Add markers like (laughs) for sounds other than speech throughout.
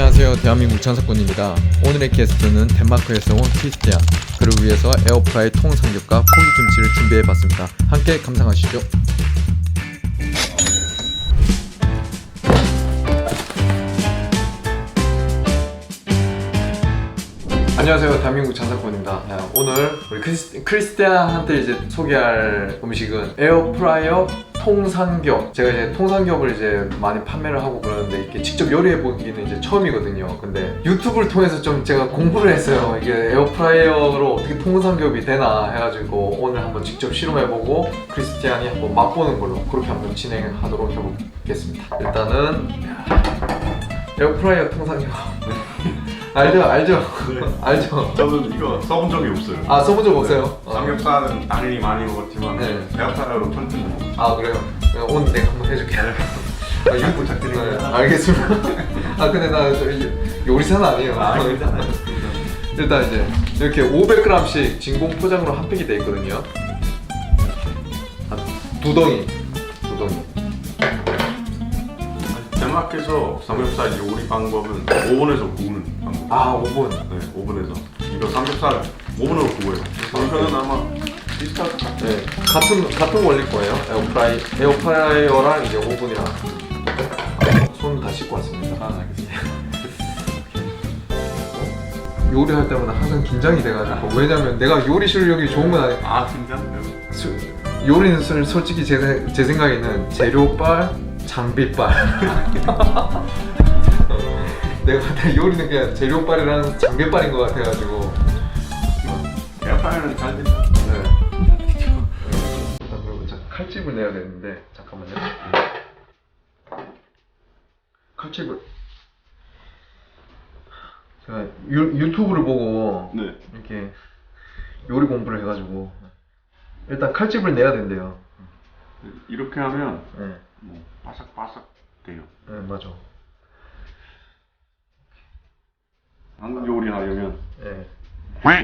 안녕하세요. 대한민국 장사꾼입니다. 오늘의 게스트는 덴마크에서 온 크리스티안. 그를 위해서 에어프라이 통삼겹과 포기김치를 준비해봤습니다. 함께 감상하시죠. 안녕하세요. 대한민국 장사꾼입니다. 네, 오늘 우리 크리스, 크리스티안한테 이제 소개할 음식은 에어프라이어 통삼겹. 제가 이제 통삼겹을 이제 많이 판매를 하고 그러는데 이렇게 직접 요리해 보기는 이제 처음이거든요. 근데 유튜브를 통해서 좀 제가 공부를 했어요. 이게 에어프라이어로 어떻게 통삼겹이 되나 해가지고 오늘 한번 직접 실험해 보고 크리스티안이 한번 맛보는 걸로 그렇게 한번 진행하도록 해보겠습니다. 일단은 에어프라이어 통삼겹. 알죠, 알죠, (laughs) 알죠. 저는 이거 써본 적이 없어요. 아 써본 적 없어요? 어. 삼겹살은 당연히 많이 먹었지만 네. 에어프라이어로 천천히 먹었어요. 아 그래요? 오늘 내가 한번 해줄게. 아, 잘 네, 부탁드립니다. 알겠습니다. 아 근데 나저 요리사는 아니에요. 아, 아닙니다. 일단 이제 이렇게 500g씩 진공 포장으로 한 팩이 돼 있거든요. 한 두 덩이, 두 덩이. 덴마크에서 삼겹살 요리 방법은 오븐에서 구우는 방법. 아 5분. 네, 오븐에서. 이거 삼겹살 오븐으로 구워요. 삼겹살은 아마 비슷할 것 같아요. 네, 같은 같은 원리 거예요. 에어프라이 에어프라이어랑 이제 오븐이랑 손 다 씻고 왔습니다. 아, 알겠습니다. (laughs) 요리할 때마다 항상 긴장이 돼가지고 왜냐면 내가 요리 실력이 좋은 건 아니 아, 진짜? 수- 요리는 솔- 솔직히 제, 생- 제 생각에는 재료빨, 장비빨. (laughs) 내가 봤을 때 요리는 그냥 재료빨이랑 장비빨인 것 같아가지고. 에어프라이어는 잘. 네. 일단 그리고 자, 칼집을 내야 되는데 잠깐만요. 칼집을 제가 유, 유튜브를 보고 네. 이렇게 요리 공부를 해가지고 일단 칼집을 내야 된대요. 이렇게 하면 네, 뭐 바삭바삭 돼요. 네 맞아. 한국 요리 하려면 네,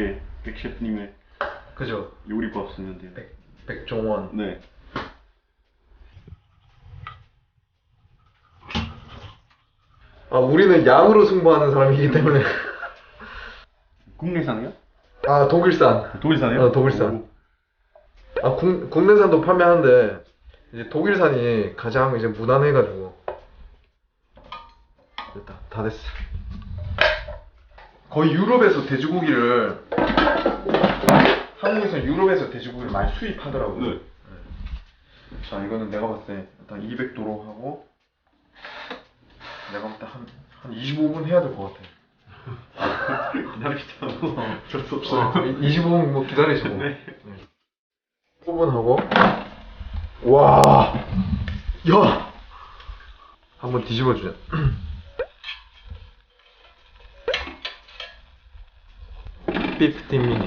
예, 백 셰프님의 그죠. 요리법 쓰면 돼요. 백 백종원. 네. 아 우리는 양으로 승부하는 사람이기 때문에. 국내산이요? 아 독일산. 독일산이요? 어, 독일산. 아 국, 국내산도 판매하는데 이제 독일산이 가장 이제 무난해가지고 됐다 다 됐어 거의 유럽에서 돼지고기를 한국에서 유럽에서 돼지고기를 많이 수입하더라고요 네. 자 이거는 내가 봤을 때 일단 200도로 하고 내가 봤을 때한 한 25분 해야 될 것 같아 (laughs) 기다리시죠. 어쩔 수 어, 없어요. 25분 뭐 기다리시고 네. 오븐하고 와, 야, 한번 뒤집어 주자. 피프틴 미니.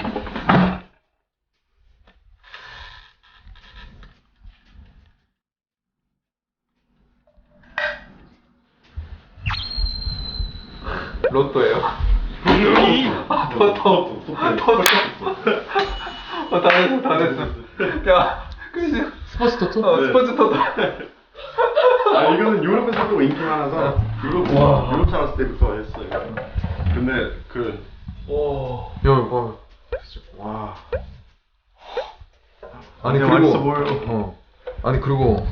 로또예요? 아, 더, 더, 더, 더. 어, 다 됐어, 다 됐어. 야, 그지? 스포츠 토토? 어, 네. 스포츠 토토. (laughs) 아 이거는 유럽에서 도 인기 많아서 유럽 와. 유럽 살았을 때부터 했어요. 근데 그 오. 야. 진짜, 와. 아니, 그리고. 맛있어 보여요. 어. 아니, 그리고.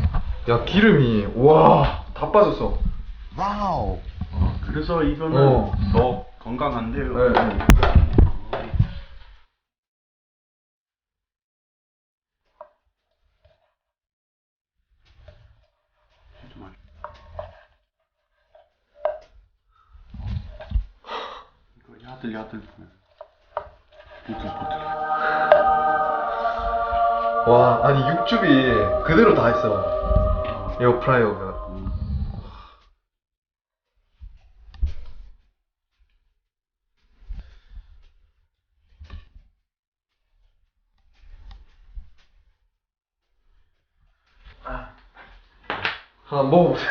야, 기름이. 와. 다 빠졌어. 그래서 이거는 어. 더 건강한데요. 네. 네. 진짜 맛있어. 이거 야들야들 보면 보들보들. 와, 아니, 육즙이 그대로 다 있어. 에어프라이어가. 음. 한번 먹어보자.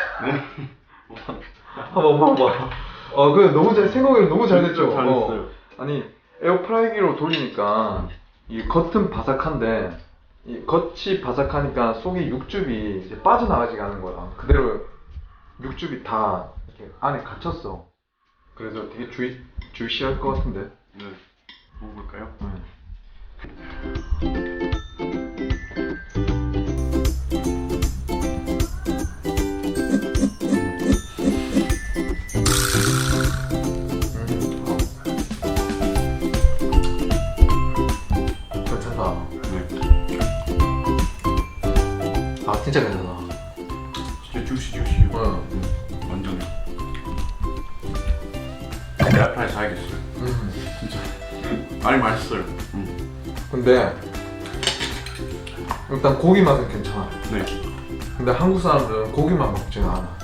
한번 (laughs) 먹어봐. 어, 그 너무 잘, 생각이 너무 잘 됐죠? 잘 어. 아니, 에어프라이기로 돌리니까, 이 겉은 바삭한데, 이 겉이 바삭하니까 속에 육즙이 이제 빠져나가지가 않은 거야. 그대로 육즙이 다 이렇게 안에 갇혔어. 그래서 되게 주의 주시할 것 같은데. 네. 먹어볼까요? 응. 에어프라이 사야겠어요. 음. 진짜. 아니 맛있어요. 음. 근데 일단 고기 맛은 괜찮아. 네. 근데 한국 사람들은 고기만 먹지는 않아.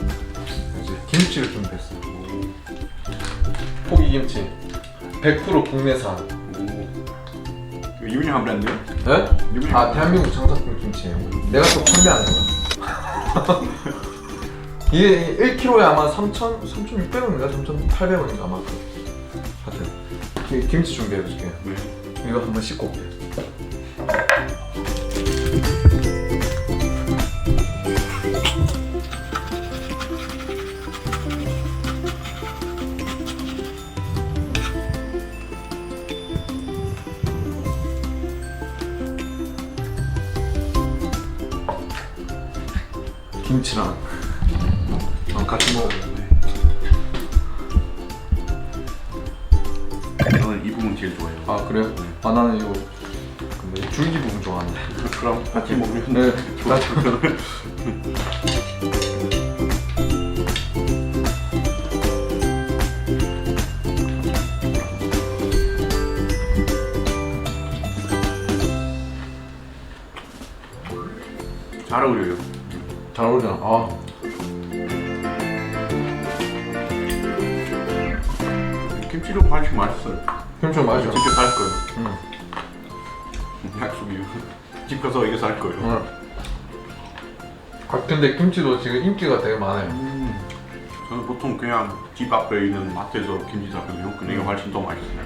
이제 김치를 준비했어. 포기 김치. 100% 국내산. 오. 이거 유명한 브랜드요? 네? 유명한 아 대한민국 장사꾼 김치예요. 내가 또 판매하는 거야. (laughs) 이게 1kg에 아마 3,000, 3,600원인가 3,800원인가 아마 그 하여튼 이 김치 준비해 줄게. 네. 이거 한번 씻고 올게. 김치랑 어, 같이 먹어. 저는 이 부분 제일 좋아해요. 아 그래요? 아 나는 이거 근데 줄기 부분 좋아하는데. (laughs) 그럼 같이 먹으면 네, (laughs) 좋아. 잘 어울려요. 잘 어울리잖아. 아, 김치도 훨씬 맛있어요. 김치 맛있어. 진짜 살 거예요. 응. 약속이요. (laughs) 집 가서 이거 살 거예요. 응. 아, 근데 김치도 지금 인기가 되게 많아요. 음, 저는 보통 그냥 집 앞에 있는 마트에서 김치 사거든요. 근데 이거 훨씬 더 맛있어요.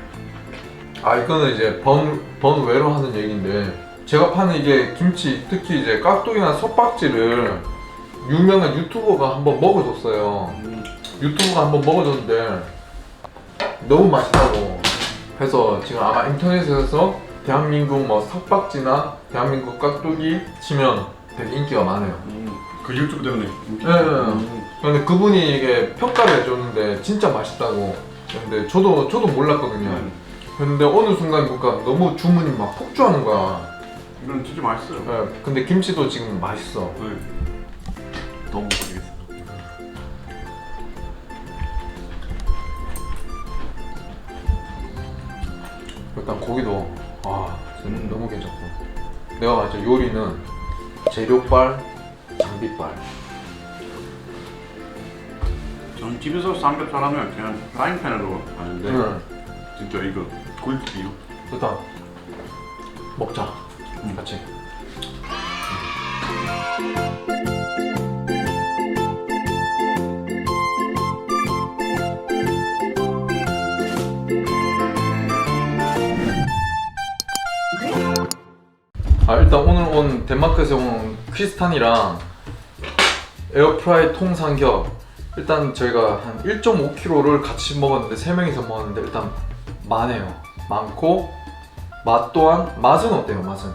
아 이거는 이제 번 번외로 하는 얘기인데 제가 파는 이게 김치 특히 이제 깍두기나 석박지를 유명한 유튜버가 한번 먹어줬어요. 음, 유튜브가 한번 먹어줬는데 너무 맛있다고 해서 지금 아마 인터넷에서 대한민국 뭐 석박지나 대한민국 깍두기 치면 되게 인기가 많아요. 음, 그 유튜브 때문에. 네, 네. 근데 그분이 이게 평가를 해줬는데 진짜 맛있다고. 근데 저도 저도 몰랐거든요. 음, 근데 어느 순간 보니까 너무 주문이 막 폭주하는 거야. 이건 진짜 맛있어요. 예, 근데 김치도 지금 맛있어. 네. 너무 일단 고기도 아 진짜 너무 괜찮고. 내가 말했죠 요리는 재료빨, 장비빨. 저는 집에서 삼겹살 하면 그냥 프라이팬으로 하는데 응. 진짜 이거 꿀팁이요. 일단 먹자. 같이. 아 일단 오늘 온 덴마크에서 온 크리스탄이랑 에어프라이 통삼겹 일단 저희가 한 1.5kg를 같이 먹었는데 세 명이서 먹었는데 일단 많아요 많고 맛 또한 맛은 어때요 맛은?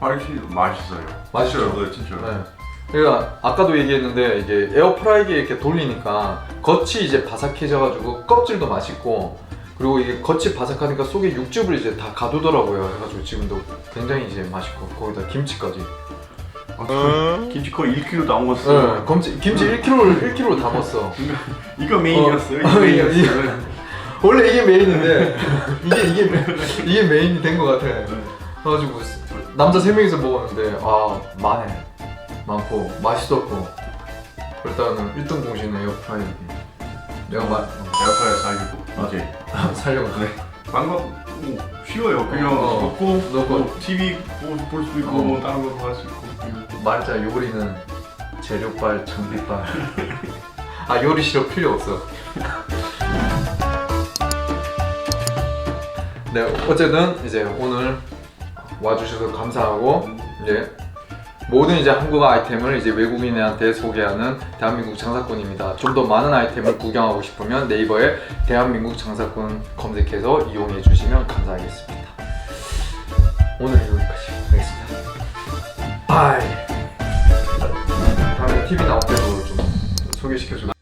훨씬 맛있어요. 맛있어요? 진짜요? 네, 진짜요. 네. 그러니까 아까도 얘기했는데 이게 에어프라이기에 이렇게 돌리니까 겉이 이제 바삭해져가지고 껍질도 맛있고 그리고 이게 겉이 바삭하니까 속에 육즙을 이제 다 가두더라고요. 해가지고 지금도 굉장히 이제 맛있고 거기다 김치까지. 아, 저 김치 거의 1kg 다 먹었어요. 네, 김치 김치 1kg를 1kg 다 먹었어. 이거 메인이었어요. 어. 이거 어, 메인이었어요. 원래 이게 메인인데 이게 이게 메- 이게 메인이 된 것 같아. 그래가지고 남자 세 명이서 먹었는데 아 많네 많고 맛있었고 일단은 1등 공신은 에어프라이기. 내가 말 에어프라이어 살리고 이제 살려고 네. 방법 뭐 쉬워요. 그냥 어, 넣고 넣고. 뭐 TV 보- 볼 수도 있고 어. 뭐 다른 것도 할수 있고. 말자 요리는 재료빨 장비빨 아 요리 실력 필요 없어 네 어쨌든 이제 오늘 와주셔서 감사하고 이제 모든 이제 한국 아이템을 이제 외국인한테 소개하는 대한민국 장사꾼입니다. 좀 더 많은 아이템을 구경하고 싶으면 네이버에 대한민국 장사꾼 검색해서 이용해 주시면 감사하겠습니다. 오늘 여기까지 하겠습니다. 바이. 다음에 TV 나올 때도 좀 소개시켜 줘.